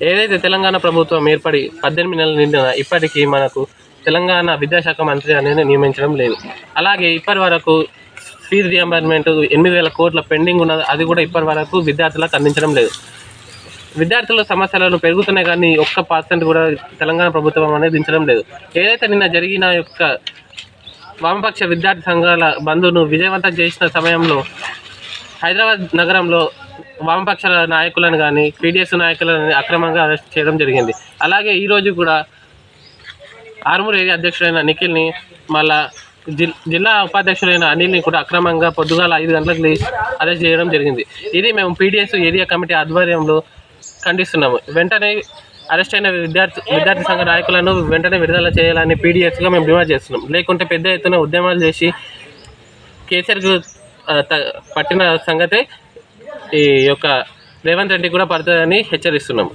ఏదైతే తెలంగాణ ప్రభుత్వం ఏర్పడి పద్దెనిమిది నెలలు నిండిన ఇప్పటికీ మనకు తెలంగాణ విద్యాశాఖ మంత్రి అనేది నియమించడం లేదు. అలాగే ఇప్పటి వరకు ఫీజు రియంబర్స్మెంట్ ఎనిమిది వేల కోట్ల పెండింగ్ ఉన్నది అది కూడా ఇప్పటి వరకు విద్యార్థులకు అందించడం లేదు. విద్యార్థుల సమస్యలను పెరుగుతున్నాయి కానీ ఒక్క పర్సెంట్ కూడా తెలంగాణ ప్రభుత్వం అనేది దించడం లేదు. ఏదైతే నిన్న జరిగిన యొక్క వామపక్ష విద్యార్థి సంఘాల బంధును విజయవంతం చేసిన సమయంలో హైదరాబాద్ నగరంలో వామపక్షాల నాయకులను కానీ పీడిఎస్ నాయకులను అక్రమంగా అరెస్ట్ చేయడం జరిగింది. అలాగే ఈరోజు కూడా ఆర్మూర్ ఏరియా అధ్యక్షుడైన నిఖిల్ని మళ్ళా జిల్ జిల్లా ఉపాధ్యక్షుడైన అనిల్ని కూడా అక్రమంగా పొద్దుగాల ఐదు గంటలకు లేచి అరెస్ట్ చేయడం జరిగింది. ఇది మేము పీడిఎస్ ఏరియా కమిటీ ఆధ్వర్యంలో ఖండిస్తున్నాము. వెంటనే అరెస్ట్ అయిన విద్యార్థి విద్యార్థి సంఘ నాయకులను వెంటనే విడుదల చేయాలని పీడిఎస్గా మేము డిమాండ్ చేస్తున్నాం. లేకుంటే పెద్ద ఎత్తున ఉద్యమాలు చేసి కేసీఆర్కు త- పట్టిన సంగతే ఈ యొక్క రేవంత్ రెడ్డి కూడా పడుతుందని హెచ్చరిస్తున్నాము.